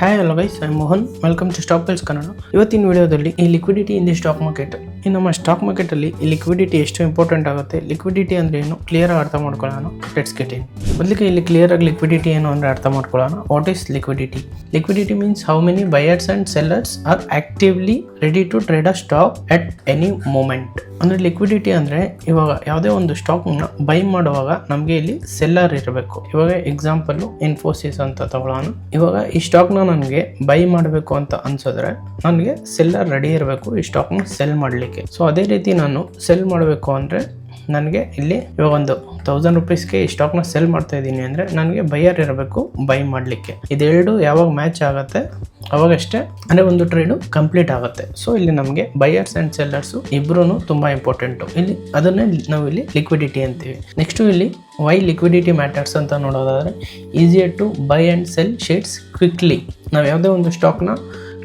Hi hello guys I Mohan welcome to Stock Pulse Kannada ಇವತ್ತಿನ ವಿಡಿಯೋದಲ್ಲಿ ಈ liquidity in the stock market ಈ ನಮ್ಮ ಸ್ಟಾಕ್ ಮಾರ್ಕೆಟಲ್ಲಿ ಈ ಲಿಕ್ವಿಡಿಟಿ ಎಷ್ಟು ಇಂಪಾರ್ಟೆಂಟ್ ಆಗುತ್ತೆ? ಲಿಕ್ವಿಡಿಟಿ ಅಂದ್ರೆ ಏನು? ಕ್ಲಿಯರ್ ಆಗಿ ಅರ್ಥ ಮಾಡ್ಕೊಳ್ಳೋಣ. ಲೆಟ್ಸ್ ಗೆಟ್ ಇನ್ ಮೊದಲಿಗೆ ಇಲ್ಲಿ ಕ್ಲಿಯರ್ ಆಗಿ ಲಿಕ್ವಿಡಿಟಿ ಏನು ಅಂದ್ರೆ ಅರ್ಥ ಮಾಡ್ಕೊಳ್ಳೋಣ. What is liquidity liquidity means how many buyers and sellers are actively ready to trade a stock at any moment ಅಂದ್ರೆ ಲಿಕ್ವಿಡಿಟಿ ಅಂದ್ರೆ ಇವಾಗ ಯಾವುದೇ ಒಂದು ಸ್ಟಾಕ್ನ ಬೈ ಮಾಡುವಾಗ ನಮಗೆ ಇಲ್ಲಿ ಸೆಲ್ಲರ್ ಇರಬೇಕು. ಇವಾಗ ಎಕ್ಸಾಂಪಲ್ ಇನ್ಫೋಸಿಸ್ ಅಂತ ತಗೊಳ್ಳೋಣ. ಇವಾಗ ಈ ಸ್ಟಾಕ್ನ ನನಗೆ ಬೈ ಮಾಡಬೇಕು ಅಂತ ಅನ್ಸಿದ್ರೆ ನನಗೆ ಸೆಲ್ಲರ್ ರೆಡಿ ಇರಬೇಕು ಈ ಸ್ಟಾಕ್ನ ಸೆಲ್ ಮಾಡಲಿಕ್ಕೆ. ಸೊ ಅದೇ ರೀತಿ ನಾನು ಸೆಲ್ ಮಾಡಬೇಕು ಅಂದರೆ ನನಗೆ ಇಲ್ಲಿ ಇವಾಗ ಒಂದು ತೌಸಂಡ್ ರುಪೀಸ್ಗೆ ಈ ಸ್ಟಾಕ್ನ ಸೆಲ್ ಮಾಡ್ತಾ ಇದ್ದೀನಿ ಅಂದರೆ ನನಗೆ ಬೈಯರ್ ಇರಬೇಕು ಬೈ ಮಾಡಲಿಕ್ಕೆ. ಇದೆರಡು ಯಾವಾಗ ಮ್ಯಾಚ್ ಆಗುತ್ತೆ, ಅವಾಗಷ್ಟೇ ಅಂದರೆ ಒಂದು ಟ್ರೇಡು ಕಂಪ್ಲೀಟ್ ಆಗುತ್ತೆ. ಸೊ ಇಲ್ಲಿ ನಮಗೆ ಬೈಯರ್ಸ್ ಆ್ಯಂಡ್ ಸೆಲ್ಲರ್ಸು ಇಬ್ಬರೂ ತುಂಬ ಇಂಪಾರ್ಟೆಂಟು ಇಲ್ಲಿ ಅದನ್ನೇ ನಾವು ಇಲ್ಲಿ ಲಿಕ್ವಿಡಿಟಿ ಅಂತೀವಿ. ನೆಕ್ಸ್ಟು ಇಲ್ಲಿ ವೈ ಲಿಕ್ವಿಡಿಟಿ ಮ್ಯಾಟರ್ಸ್ ಅಂತ ನೋಡೋದಾದರೆ easier to buy and sell shares quickly ನಾವು ಯಾವುದೇ ಒಂದು ಸ್ಟಾಕ್ನ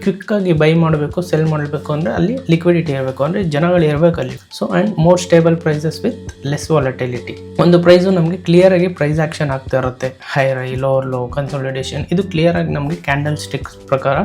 ಕ್ವಿಕ್ಕಾಗಿ ಬೈ ಮಾಡಬೇಕು ಸೆಲ್ ಮಾಡಬೇಕು ಅಂದರೆ ಅಲ್ಲಿ ಲಿಕ್ವಿಡಿಟಿ ಇರಬೇಕು. ಅಂದರೆ ಜನಗಳು ಇರಬೇಕು ಅಲ್ಲಿ. So and more stable prices with less volatility ಒಂದು ಪ್ರೈಸು ನಮಗೆ ಕ್ಲಿಯರ್ ಆಗಿ ಪ್ರೈಸ್ ಆ್ಯಕ್ಷನ್ ಆಗ್ತಾ ಇರುತ್ತೆ. ಹೈ ರೈ ಲೋವರ್ ಲೋ ಕನ್ಸೋಲಿಡೇಷನ್ ಇದು ಕ್ಲಿಯರ್ ಆಗಿ ನಮಗೆ ಕ್ಯಾಂಡಲ್ ಸ್ಟಿಕ್ಸ್ ಪ್ರಕಾರ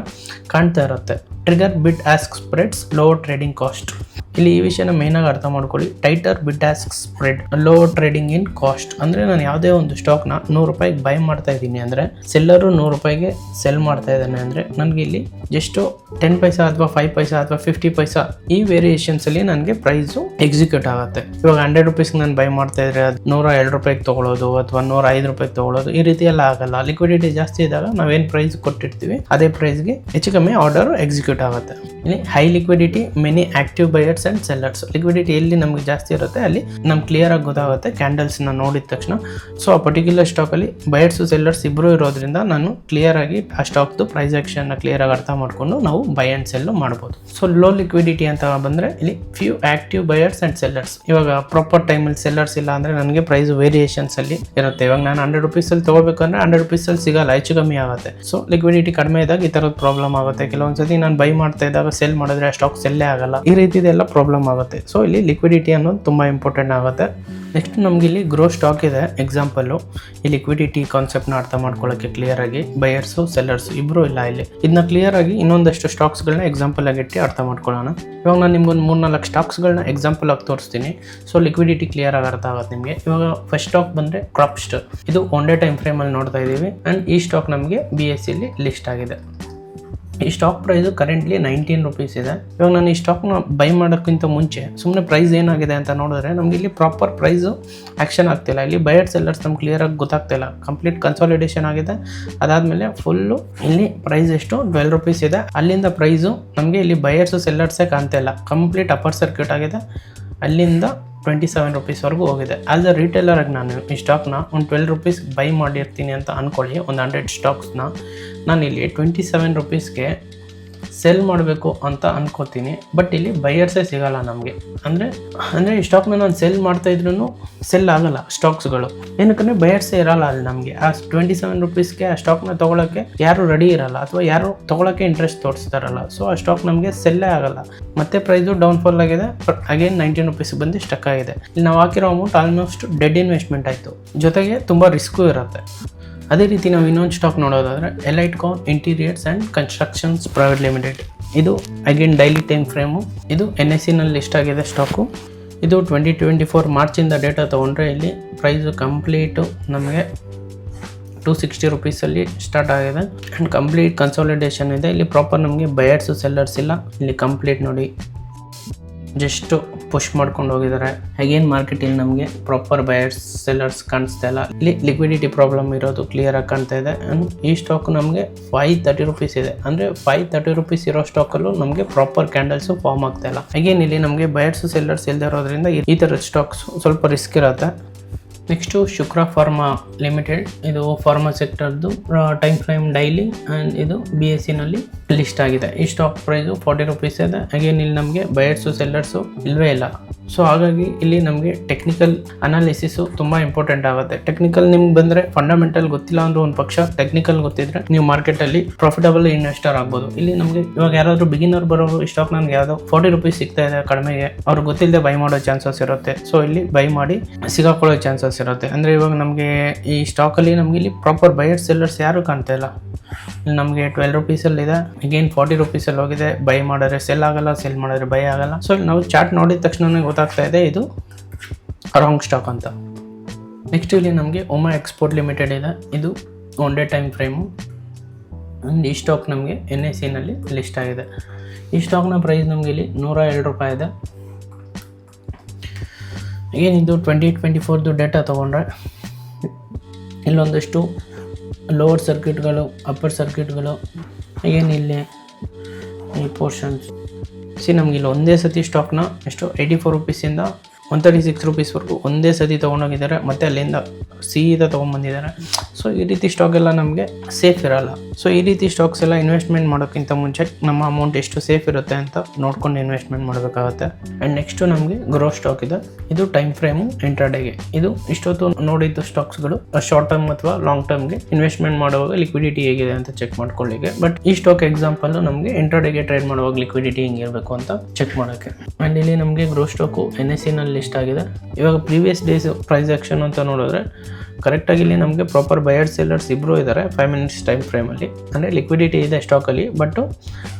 ಕಾಣ್ತಾ ಇರುತ್ತೆ. Trigger bid ask spreads low trading cost ಇಲ್ಲಿ ಈ ವಿಷಯನ ಮೇನಾಗಿ ಅರ್ಥ ಮಾಡ್ಕೊಳ್ಳಿ. Tighter bid ask spread low trading in cost ಅಂದರೆ ನಾನು ಯಾವುದೇ ಒಂದು ಸ್ಟಾಕ್ನ ನೂರು ರೂಪಾಯಿಗೆ ಬೈ ಮಾಡ್ತಾ ಇದ್ದೀನಿ ಅಂದರೆ ಸೆಲ್ಲರು ನೂರು ರೂಪಾಯಿಗೆ ಸೆಲ್ ಮಾಡ್ತಾ ಇದ್ದಾನೆ ಅಂದರೆ, ನನಗೆ ಇಲ್ಲಿ ಜಸ್ಟು ಟೆನ್ ಪೈಸಾ ಅಥವಾ ಫೈವ್ ಪೈಸಾ ಅಥವಾ ಫಿಫ್ಟಿ ಪೈಸಾ ಈ ವೇರಿಯೇಷನ್ಸಲ್ಲಿ ನನಗೆ ಪ್ರೈಸು ಎಕ್ಸಿಕ್ಯೂಟ್ ಆಗುತ್ತೆ. ಇವಾಗ ಹಂಡ್ರೆಡ್ ರುಪೀಸ್ಗೆ ನಾನು ಬೈ ಮಾಡ್ತಾ ಇದ್ರೆ ಅದು ನೂರ ಎರಡು ರೂಪಾಯಿಗೆ ತೊಗೊಳೋದು ಅಥವಾ ನೂರ ಐದು ರೂಪಾಯಿಗೆ ತೊಗೊಳೋದು, ಈ ರೀತಿ ಎಲ್ಲ ಆಗಲ್ಲ. ಲಿಕ್ವಿಡಿಟಿ ಜಾಸ್ತಿ ಇದ್ದಾಗ ನಾವೇನು ಪ್ರೈಸ್ ಕೊಟ್ಟಿರ್ತೀವಿ, ಅದೇ ಪ್ರೈಸ್ಗೆ ಹೆಚ್ಚು ಕಮ್ಮಿ ಆರ್ಡರ್ ಎಕ್ಸಿಕ್ಯೂಟ್ ಆಗುತ್ತೆ. ಇಲ್ಲಿ high liquidity many active buyers and sellers liquidity ಎಲ್ಲಿ ನಮಗೆ ಜಾಸ್ತಿ ಇರುತ್ತೆ, ಅಲ್ಲಿ ನಮ್ಗೆ ಕ್ಲಿಯರ್ ಆಗಿ ಗೊತ್ತಾಗುತ್ತೆ ಕ್ಯಾಂಡಲ್ಸ್ನ ನೋಡಿದ ತಕ್ಷಣ. ಸೊ ಆ ಪರ್ಟಿಕ್ಯುಲರ್ ಸ್ಟಾಕಲ್ಲಿ ಬಯರ್ಸು ಸೆಲ್ಲರ್ಸ್ ಇಬ್ಬರು ಇರೋದ್ರಿಂದ ನಾನು ಕ್ಲಿಯರ್ ಆಗಿ ಆ ಸ್ಟಾಕ್ದು ಪ್ರೈಸ್ ಆಕ್ಷನ್ನ ಕ್ಲಿಯರ್ ಆಗಿ ಅರ್ಥ ಮಾಡಿಕೊಂಡು ನಾವು ಬೈ ಆ್ಯಂಡ್ ಸೆಲ್ಲು ಮಾಡ್ಬೋದು. ಸೊ ಲೋ ಲಿಕ್ವಿಡಿಟಿ ಅಂತ ಬಂದರೆ ಇಲ್ಲಿ few active buyers and sellers ಇವಾಗ ಪ್ರಾಪರ್ ಟೈಮಲ್ಲಿ ಸೆಲ್ಲರ್ಸ್ ಇಲ್ಲ ಅಂದರೆ ನನಗೆ ಪ್ರೈಸ್ ವೇರಿಯೇಷನ್ಸ್ ಅಲ್ಲಿ ಇರುತ್ತೆ. ಇವಾಗ ನಾನು ಹಂಡ್ರೆಡ್ ರುಪೀಸಲ್ಲಿ ತೊಗೋಬೇಕಂದ್ರೆ ಹಂಡ್ರೆಡ್ ರುಪೀಸಲ್ಲಿ ಸಿಗಲ್ಲ, ಹೆಚ್ಚು ಕಮ್ಮಿ ಆಗುತ್ತೆ. ಸೊ ಲಿಕ್ವಿಡಿಟಿ ಕಡಿಮೆ ಇದ್ದಾಗ ಈ ಥರದ ಪ್ರಾಬ್ಲಮ್ ಆಗುತ್ತೆ. ಕೆಲವೊಂದ್ಸತಿ ನಾನು ಬೈ ಮಾಡ್ತಾ ಇದ್ದಾಗ ಸೆಲ್ ಮಾಡಿದ್ರೆ ಆ ಸ್ಟಾಕ್ ಸೆಲ್ಲೇ ಆಗಲ್ಲ. ಈ ರೀತಿದೆಲ್ಲ ಪ್ರಾಬ್ಲಮ್ ಆಗುತ್ತೆ. ಸೊ ಇಲ್ಲಿ ಲಿಕ್ವಿಡಿಟಿ ಅನ್ನೋದು ತುಂಬ ಇಂಪಾರ್ಟೆಂಟ್ ಆಗುತ್ತೆ. ನೆಕ್ಸ್ಟ್ ನಮ್ಗೆ ಇಲ್ಲಿ ಗ್ರೋ ಸ್ಟಾಕ್ ಇದೆ. ಎಕ್ಸಾಂಪಲ್ ಈ ಲಿಕ್ವಿಡಿಟಿ ಕಾನ್ಸೆಪ್ಟ್ನ ಅರ್ಥ ಮಾಡ್ಕೊಳ್ಳೋಕ್ಕೆ ಕ್ಲಿಯರ್ ಆಗಿ ಬಯರ್ಸು ಸೆಲ್ಲರ್ಸ್ ಇಬ್ಬರು ಇಲ್ಲ ಇಲ್ಲಿ. ಇದನ್ನ ಕ್ಲಿಯರ್ ಆಗಿ ಇನ್ನೊಂದಷ್ಟು ಸ್ಟಾಕ್ಸ್ಗಳನ್ನ ಎಕ್ಸಾಂಪಲ್ ಆಗಿ ಇಟ್ಟು ಅರ್ಥ ಮಾಡ್ಕೊಳ್ಳೋಣ. ಇವಾಗ ನಾನು ನಿಮ್ಗೊಂದು ಮೂರು ನಾಲ್ಕು ಸ್ಟಾಕ್ಸ್ಗಳನ್ನ ಎಕ್ಸಾಂಪಲ್ ಆಗಿ ತೋರಿಸ್ತೀನಿ. ಸೊ ಲಿಕ್ವಿಡಿಟಿ ಕ್ಲಿಯರ್ ಆಗಿ ಅರ್ಥ ಆಗುತ್ತೆ ನಿಮಗೆ. ಇವಾಗ ಫಸ್ಟ್ ಸ್ಟಾಕ್ ಬಂದರೆ ಕ್ರಾಪ್ಸ್ಟ್ ಇದು ಒನ್ ಡೇ ಟೈಮ್ ಫ್ರೇಮಲ್ಲಿ ನೋಡ್ತಾ ಇದ್ದೀವಿ. ಆ್ಯಂಡ್ ಈ ಸ್ಟಾಕ್ ನಮಗೆ ಬಿ ಎಸ್ ಸಿಲಿ ಲಿಸ್ಟ್ ಆಗಿದೆ. ಈ stock price currently nineteen rupees ಇದೆ. ಇವಾಗ ನಾನು ಈ ಸ್ಟಾಕ್ನ ಬೈ ಮಾಡೋಕ್ಕಿಂತ ಮುಂಚೆ ಸುಮ್ಮನೆ ಪ್ರೈಸ್ ಏನಾಗಿದೆ ಅಂತ ನೋಡಿದ್ರೆ ನಮ್ಗೆ ಇಲ್ಲಿ ಪ್ರಾಪರ್ ಪ್ರೈಸು ಆ್ಯಕ್ಷನ್ ಆಗ್ತಿಲ್ಲ. ಇಲ್ಲಿ ಬಯರ್ ಸೆಲ್ಲರ್ಸ್ ನಮ್ಗೆ ಕ್ಲಿಯರಾಗಿ ಗೊತ್ತಾಗ್ತಿಲ್ಲ. ಕಂಪ್ಲೀಟ್ ಕನ್ಸಾಲಿಡೇಷನ್ ಆಗಿದೆ. ಅದಾದಮೇಲೆ ಫುಲ್ಲು ಇಲ್ಲಿ ಪ್ರೈಸ್ ಎಷ್ಟು? ಟ್ವೆಲ್ ರುಪೀಸ್ ಇದೆ. ಅಲ್ಲಿಂದ ಪ್ರೈಸು ನಮಗೆ ಇಲ್ಲಿ ಬಯರ್ಸು ಸೆಲ್ಲರ್ಸೇ ಕಾಣ್ತಾ ಇಲ್ಲ. ಕಂಪ್ಲೀಟ್ ಅಪ್ಪರ್ ಸರ್ಕ್ಯೂಟ್ ಆಗಿದೆ. ಅಲ್ಲಿಂದ ಟ್ವೆಂಟಿ ಸೆವೆನ್ ರುಪೀಸ್ವರೆಗೂ ಹೋಗಿದೆ. ಆ್ಯಸ್ ಅ ರಿಟೇಲರಾಗಿ ನಾನು ಈ ಸ್ಟಾಕ್ನ ಒಂದು ಟ್ವೆಲ್ ರುಪೀಸ್ ಬೈ ಮಾಡಿರ್ತೀನಿ ಅಂತ ಅಂದ್ಕೊಳ್ಳಿ ಒಂದು ಹಂಡ್ರೆಡ್ ಸ್ಟಾಕ್ಸ್ನ ನಾನು ಇಲ್ಲಿ ಟ್ವೆಂಟಿ ಸೆವೆನ್ ರುಪೀಸ್ಗೆ ಸೆಲ್ ಮಾಡಬೇಕು ಅಂತ ಅನ್ಕೋತೀನಿ. ಬಟ್ ಇಲ್ಲಿ ಬೈಯರ್ಸೇ ಸಿಗಲ್ಲ ನಮಗೆ. ಅಂದರೆ ಅಂದರೆ ಈ ಸ್ಟಾಕ್ನ ನಾನು ಸೆಲ್ ಮಾಡ್ತಾ ಇದ್ರೂ ಸೆಲ್ ಆಗಲ್ಲ ಸ್ಟಾಕ್ಸ್ಗಳು ಏನಕ್ಕಂದರೆ ಬೈಯರ್ಸೇ ಇರಲ್ಲ ಅಲ್ಲಿ ನಮಗೆ. ಆ ಟ್ವೆಂಟಿ ಸೆವೆನ್ ರುಪೀಸ್ಗೆ ಆ ಸ್ಟಾಕ್ನ ತೊಗೊಳಕ್ಕೆ ಯಾರು ರೆಡಿ ಇರಲ್ಲ. ಅಥವಾ ಯಾರು ತೊಗೊಳಕ್ಕೆ ಇಂಟ್ರೆಸ್ಟ್ ತೋರಿಸ್ತಾರಲ್ಲ. ಸೊ ಆ ಸ್ಟಾಕ್ ನಮಗೆ ಸೆಲ್ಲೇ ಆಗಲ್ಲ. ಮತ್ತೆ ಪ್ರೈಸು ಡೌನ್ಫಾಲ್ ಆಗಿದೆ. ಅಗೇನ್ ನೈನ್ಟೀನ್ ರುಪೀಸ್ ಬಂದು ಸ್ಟಕ್ ಆಗಿದೆ. ಇಲ್ಲಿ ನಾವು ಹಾಕಿರೋ ಅಮೌಂಟ್ ಆಲ್ಮೋಸ್ಟ್ ಡೆಡ್ ಇನ್ವೆಸ್ಟ್ಮೆಂಟ್ ಆಯಿತು. ಜೊತೆಗೆ ತುಂಬ ರಿಸ್ಕು ಇರುತ್ತೆ. ಅದೇ ರೀತಿ ನಾವು ಇನ್ನೊಂದು ಸ್ಟಾಕ್ ನೋಡೋದಾದರೆ Elite Con Interiors and Constructions Private Limited ಇದು ಅಗೇನ್ ಡೈಲಿ ಟೈಮ್ ಫ್ರೇಮು ಇದು ಎನ್ ಎಸ್ ಸಿನಲ್ಲಿ ಲಿಸ್ಟ್ ಆಗಿದೆ ಸ್ಟಾಕು ಇದು ಟ್ವೆಂಟಿ ಟ್ವೆಂಟಿ ಫೋರ್ ಮಾರ್ಚಿಂದ ಡೇಟಾ ತೊಗೊಂಡ್ರೆ ಇಲ್ಲಿ ಪ್ರೈಸು ಕಂಪ್ಲೀಟು ನಮಗೆ ಟೂ ಸಿಕ್ಸ್ಟಿ ರುಪೀಸಲ್ಲಿ ಸ್ಟಾರ್ಟ್ ಆಗಿದೆ. ಆ್ಯಂಡ್ ಕಂಪ್ಲೀಟ್ ಕನ್ಸಾಲಿಡೇಷನ್ ಇದೆ. ಇಲ್ಲಿ ಪ್ರಾಪರ್ ನಮಗೆ ಬಯರ್ಸು ಸೆಲ್ಲರ್ಸ್ ಇಲ್ಲ. ಇಲ್ಲಿ ಕಂಪ್ಲೀಟ್ ನೋಡಿ. ಜಸ್ಟ್ ಪುಷ್ ಮಾಡ್ಕೊಂಡು ಹೋಗಿದ್ದಾರೆ. ಅಗೇನ್ ಮಾರ್ಕೆಟಲ್ಲಿ ನಮಗೆ ಪ್ರಾಪರ್ ಬಯರ್ಸ್ ಸೆಲ್ಲರ್ಸ್ ಕಾಣಿಸ್ತಾ ಇಲ್ಲ. ಇಲ್ಲಿ ಲಿಕ್ವಿಡಿಟಿ ಪ್ರಾಬ್ಲಮ್ ಇರೋದು ಕ್ಲಿಯರ್ ಆಗಿ ಕಾಣ್ತಾ ಇದೆ. ಈ ಸ್ಟಾಕ್ ನಮಗೆ ಫೈವ್ ತರ್ಟಿ ರುಪೀಸ್ ಇದೆ. ಅಂದರೆ ಫೈವ್ ತರ್ಟಿ ರುಪೀಸ್ ಇರೋ ಸ್ಟಾಕಲ್ಲೂ ನಮಗೆ ಪ್ರಾಪರ್ ಕ್ಯಾಂಡಲ್ಸು ಫಾರ್ಮ್ ಆಗ್ತಾ ಇಲ್ಲ. ಅಗೇನ್ ಇಲ್ಲಿ ನಮಗೆ ಬಯರ್ಸ್ ಸೆಲ್ಲರ್ಸ್ ಇಲ್ಲದೆ ಇರೋದ್ರಿಂದ ಈ ಥರದ ಸ್ಟಾಕ್ಸ್ ಸ್ವಲ್ಪ ರಿಸ್ಕ್ ಇರುತ್ತೆ. ನೆಕ್ಸ್ಟು ಶುಕ್ರ ಫಾರ್ಮಾ ಲಿಮಿಟೆಡ್ ಇದು ಫಾರ್ಮಾ ಸೆಕ್ಟರ್ದು ಟೈಮ್ ಫ್ರೇಮ್ ಡೈಲಿ ಆ್ಯಂಡ್ ಇದು ಬಿ ಎಸ್ ಸಿನಲ್ಲಿ ಲಿಸ್ಟ್ ಆಗಿದೆ. ಈ ಸ್ಟಾಕ್ ಪ್ರೈಸು ಫಾರ್ಟಿ ರುಪೀಸ್ ಇದೆ. ಅಗೇನ್ ಇಲ್ಲಿ ನಮಗೆ ಬಯರ್ಸು ಸೆಲ್ಲರ್ಸು ಇಲ್ಲವೇ ಇಲ್ಲ. ಸೊ ಹಾಗಾಗಿ ಇಲ್ಲಿ ನಮಗೆ ಟೆಕ್ನಿಕಲ್ ಅನಾಲಿಸಿಸು ತುಂಬ ಇಂಪಾರ್ಟೆಂಟ್ ಆಗುತ್ತೆ. ಟೆಕ್ನಿಕಲ್ ನಿಮ್ಗೆ ಬಂದರೆ ಫಂಡಮೆಂಟಲ್ ಗೊತ್ತಿಲ್ಲ ಅಂದ್ರೆ ಒಂದು ಪಕ್ಷ ಟೆಕ್ನಿಕಲ್ ಗೊತ್ತಿದ್ರೆ ನೀವು ಮಾರ್ಕೆಟಲ್ಲಿ ಪ್ರಾಫಿಟಬಲ್ ಇನ್ವೆಸ್ಟರ್ ಆಗ್ಬೋದು. ಇಲ್ಲಿ ನಮಗೆ ಇವಾಗ ಯಾರಾದರೂ ಬಿಗಿನರ್ ಬರೋರು ಈ ಸ್ಟಾಕ್ ನನಗೆ ಯಾವುದೋ ಫೋರ್ಟಿ ರುಪೀಸ್ ಸಿಗ್ತಾ ಇದೆ ಕಡಿಮೆಗೆ ಅವ್ರಿಗೆ ಗೊತ್ತಿಲ್ಲದೆ ಬೈ ಮಾಡೋ ಚಾನ್ಸಸ್ ಇರುತ್ತೆ. ಸೊ ಇಲ್ಲಿ ಬೈ ಮಾಡಿ ಸಿಗಾಕೊಳ್ಳೋ ಚಾನ್ಸಸ್ ಇರುತ್ತೆ. ಅಂದರೆ ಇವಾಗ ನಮಗೆ ಈ ಸ್ಟಾಕಲ್ಲಿ ನಮಗೆ ಇಲ್ಲಿ ಪ್ರಾಪರ್ ಬೈಯರ್ ಸೆಲ್ಲರ್ಸ್ ಯಾರು ಕಾಣ್ತಾ ಇಲ್ಲ. ನಮಗೆ ಟ್ವೆಲ್ ರುಪೀಸಲ್ಲಿ ಇದೆ. ಅಗೇನ್ ಫಾರ್ಟಿ ರುಪೀಸಲ್ಲಿ ಹೋಗಿದೆ. ಬೈ ಮಾಡಿದ್ರೆ ಸೆಲ್ ಆಗಲ್ಲ ಸೆಲ್ ಮಾಡಿದ್ರೆ ಬೈ ಆಗಲ್ಲ. ಸೊ ನಾವು ಚಾರ್ಟ್ ನೋಡಿದ ತಕ್ಷಣ ಗೊತ್ತಾಗ್ತಾ ಇದೆ ಇದು. ರಾಂಗ್ ಸ್ಟಾಕ್ ಅಂತ. ನೆಕ್ಸ್ಟ್ ಇಲ್ಲಿ ನಮಗೆ ಒಮಾ ಎಕ್ಸ್ಪೋರ್ಟ್ ಲಿಮಿಟೆಡ್ ಇದೆ. ಇದು one day time frame and ಈ ಸ್ಟಾಕ್ ನಮಗೆ ಎನ್ ಎಸ್ ಸಿನಲ್ಲಿ ಲಿಸ್ಟ್ ಆಗಿದೆ. ಈ ಸ್ಟಾಕ್ನ ಪ್ರೈಸ್ ನಮಗೆ ಇಲ್ಲಿ ನೂರ ಎರಡು ರೂಪಾಯಿ ಇದೆ. ಏನಿದು ಟ್ವೆಂಟಿ ಟ್ವೆಂಟಿ ಫೋರ್ದು ಡೇಟಾ ತೊಗೊಂಡ್ರೆ, ಇಲ್ಲೊಂದಷ್ಟು ಲೋವರ್ ಸರ್ಕ್ಯೂಟ್ಗಳು ಅಪ್ಪರ್ ಸರ್ಕ್ಯೂಟ್ಗಳು ಏನಿಲ್ಲ ಈ ಪೋರ್ಷನ್ಸ್ ಸಿ ನಮಗಿಲ್ಲಿ ಒಂದೇ ಸತಿ ಸ್ಟಾಕ್ನ ಎಷ್ಟು ಏಯ್ಟಿ ಫೋರ್ ರುಪೀಸಿಂದ ಒನ್ ತರ್ಟಿ ಸಿಕ್ಸ್ ರುಪೀಸ್ವರೆಗೂ ಒಂದೇ ಸತಿ ತೊಗೊಂಡೋಗಿದ್ದಾರೆ, ಮತ್ತು ಅಲ್ಲಿಂದ ಸೀದಾ ತೊಗೊಂಬಂದಿದ್ದಾರೆ ಸೊ ಈ ರೀತಿ ಸ್ಟಾಕ್ ಎಲ್ಲ ನಮಗೆ ಸೇಫ್ ಇರಲ್ಲ. ಸೊ ಈ ರೀತಿ ಸ್ಟಾಕ್ಸ್ ಎಲ್ಲ ಇನ್ವೆಸ್ಟ್ಮೆಂಟ್ ಮಾಡೋಕ್ಕಿಂತ ಮುಂಚೆ ನಮ್ಮ ಅಮೌಂಟ್ ಎಷ್ಟು ಸೇಫ್ ಇರುತ್ತೆ ಅಂತ ನೋಡ್ಕೊಂಡು ಇನ್ವೆಸ್ಟ್ಮೆಂಟ್ ಮಾಡಬೇಕಾಗುತ್ತೆ. ಆ್ಯಂಡ್ ನೆಕ್ಸ್ಟು ನಮಗೆ ಗ್ರೋ ಸ್ಟಾಕ್ ಇದೆ. ಇದು ಟೈಮ್ ಫ್ರೇಮು ಇಂಟ್ರಾಡೇಗೆ ಇದು ಇಷ್ಟೊತ್ತು ನೋಡಿದ್ದು ಸ್ಟಾಕ್ಸ್ಗಳು ಶಾರ್ಟ್ ಟರ್ಮ್ ಅಥವಾ ಲಾಂಗ್ ಟರ್ಮ್ಗೆ ಇನ್ವೆಸ್ಟ್ಮೆಂಟ್ ಮಾಡುವಾಗ ಲಿಕ್ವಿಡಿಟಿ ಹೇಗಿದೆ ಅಂತ ಚೆಕ್ ಮಾಡ್ಕೊಳ್ಳಿಕ್ಕೆ ಬಟ್ ಈ ಸ್ಟಾಕ್ ಎಕ್ಸಾಂಪಲ್ ನಮಗೆ ಇಂಟ್ರಾಡೇಗೆ ಟ್ರೇಡ್ ಮಾಡುವಾಗ ಲಿಕ್ವಿಡಿಟಿ ಹೆಂಗಿರಬೇಕು ಅಂತ ಚೆಕ್ ಮಾಡೋಕ್ಕೆ. ಆ್ಯಂಡ್ ಇಲ್ಲಿ ನಮಗೆ ಗ್ರೋ ಸ್ಟಾಕು ಎನ್ ಎಸ್ ಸಿನಲ್ಲಿ ಲಿಸ್ಟ್ ಆಗಿದೆ. ಇವಾಗ ಪ್ರೀವಿಯಸ್ ಡೇಸ್ ಪ್ರೈಸ್ ಆಕ್ಷನ್ ಅಂತ ನೋಡಿದ್ರೆ ಕರೆಕ್ಟಾಗಿ ಇಲ್ಲಿ ನಮಗೆ ಪ್ರಾಪರ್ ಬಯರ್ ಸೆಲ್ಲರ್ಸ್ ಇಬ್ಬರು ಇದ್ದಾರೆ ಫೈವ್ ಮಿನಿಟ್ಸ್ ಟೈಮ್ ಫ್ರೇಮಲ್ಲಿ ಅಂದರೆ ಲಿಕ್ವಿಡಿಟಿ ಇದೆ ಸ್ಟಾಕಲ್ಲಿ ಬಟ್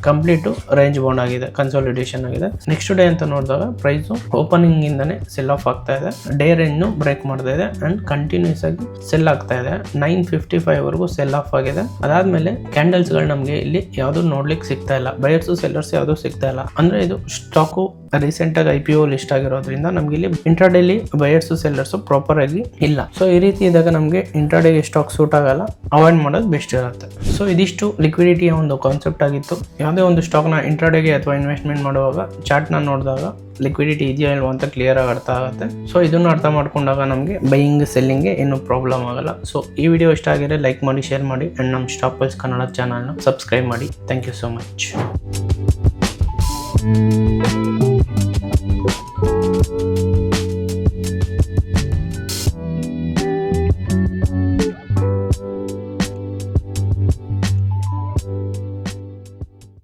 ಕಂಪ್ಲೀಟು ರೇಂಜ್ ಬೌಂಡ್ ಆಗಿದೆ ಕನ್ಸಾಲಿಡೇಷನ್ ಆಗಿದೆ. ನೆಕ್ಸ್ಟ್ ಡೇ ಅಂತ ನೋಡಿದಾಗ ಪ್ರೈಸು ಓಪನಿಂಗ್ ಇಂದನೇ ಸೆಲ್ ಆಫ್ ಆಗ್ತಾ ಇದೆ. ಡೇ ರೇಂಜ್ನು ಬ್ರೇಕ್ ಮಾಡ್ತಾ ಇದೆ ಅಂಡ್ ಕಂಟಿನ್ಯೂಸ್ ಆಗಿ ಸೆಲ್ ಆಗ್ತಾ ಇದೆ. ನೈನ್ ಫಿಫ್ಟಿ ಫೈವ್ ವರೆಗೂ ಸೆಲ್ ಆಫ್ ಆಗಿದೆ. ಅದಾದ್ಮೇಲೆ ಕ್ಯಾಂಡಲ್ಸ್ಗಳು ನಮಗೆ ಇಲ್ಲಿ ಯಾವುದು ನೋಡ್ಲಿಕ್ಕೆ ಸಿಗ್ತಾ ಇಲ್ಲ. ಬಯರ್ಸು ಸೆಲ್ಲರ್ಸ್ ಯಾವುದು ಸಿಗ್ತಾ ಇಲ್ಲ. ಅಂದ್ರೆ ಇದು ಸ್ಟಾಕು ರೀಸೆಂಟ್ ಆಗಿ ಐ ಪಿ ಒ ಲಿಸ್ಟ್ ಆಗಿರೋದ್ರಿಂದ ನಮ್ಗೆ ಇಲ್ಲಿ ಇಂಟ್ರಾಡೇಲಿ ಬಯರ್ಸು ಸೆಲ್ಲರ್ಸ್ ಪ್ರಾಪರ್ ಆಗಿ ಇಲ್ಲ. ಸೊ ಈ ರೀತಿ ಇದ್ದಾಗ ನಮಗೆ ಇಂಟ್ರಾಡೇಗೆ ಸ್ಟಾಕ್ ಸೂಟ್ ಆಗಲ್ಲ. ಅವಾಯ್ಡ್ ಮಾಡೋದು ಬೆಸ್ಟ್ ಇರುತ್ತೆ. ಸೊ ಇದಿಷ್ಟು ಲಿಕ್ವಿಡಿಟಿಯ ಒಂದು ಕಾನ್ಸೆಪ್ಟ್ ಆಗಿತ್ತು. ಯಾವುದೇ ಒಂದು ಸ್ಟಾಕ್ನ ಇಂಟ್ರಾಡೇಗೆ ಅಥವಾ ಇನ್ವೆಸ್ಟ್ಮೆಂಟ್ ಮಾಡುವಾಗ ಚಾರ್ಟ್ನ ನೋಡಿದಾಗ ಲಿಕ್ವಿಡಿಟಿ ಇದೆಯಾ ಇಲ್ವಾ ಅಂತ ಕ್ಲಿಯರ್ ಆಗಿ ಅರ್ಥ ಆಗುತ್ತೆ. ಸೊ ಇದನ್ನು ಅರ್ಥ ಮಾಡ್ಕೊಂಡಾಗ ನಮಗೆ ಬೈಯಿಂಗ್ ಸೆಲ್ಲಿಂಗ್ಗೆ ಏನು ಪ್ರಾಬ್ಲಮ್ ಆಗಲ್ಲ. ಸೊ ಈ ವಿಡಿಯೋ ಇಷ್ಟ ಆಗಿದ್ರೆ ಲೈಕ್ ಮಾಡಿ ಶೇರ್ ಮಾಡಿ ಆ್ಯಂಡ್ ನಮ್ಮ ಸ್ಟಾಪ್ ಕನ್ನಡ ಚಾನಲ್ನ ಸಬ್ಸ್ಕ್ರೈಬ್ ಮಾಡಿ. Thank you so much